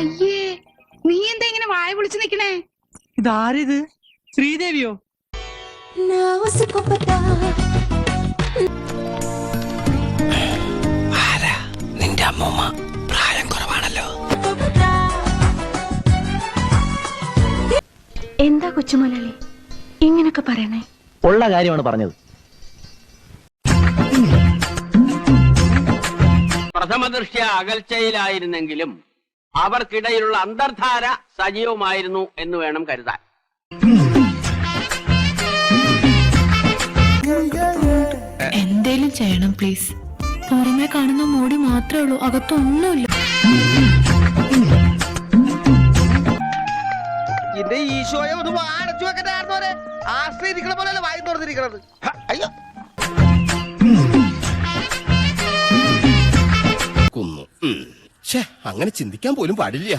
നീ എന്താ ഇങ്ങനെ വായ വിളിച്ചു നിക്കണേ? ഇതാരിത്? ശ്രീദേവിയോ? നിന്റെ അമ്മൂമ്മ? പ്രായം കുറവാണല്ലോ. എന്താ കൊച്ചുമുലളി ഇങ്ങനൊക്കെ പറയണേ. ഉള്ള കാര്യമാണ് പറഞ്ഞത്. പ്രഥമ ദൃഷ്ട്യ അകൽച്ചയിലായിരുന്നെങ്കിലും അവർക്കിടയിലുള്ള അന്തർധാര സജീവമായിരുന്നു എന്ന് വേണം കരുതാൻ. എന്തേലും ചെയ്യണം പ്ലീസ് പുറമെ കാണുന്ന മോടി മാത്രമേ ഉള്ളൂ. അകത്തൊന്നുമില്ല. എന്റെ ഈശോയെ ഒന്ന് വാടച്ചു വെക്കട്ടെ ആശ്രയിരിക്കണ പോലെയല്ല വായി തുറന്നിരിക്കണത്? അയ്യോ. കുന്നു അങ്ങനെ ചിന്തിക്കാൻ പോലും പാടില്ല.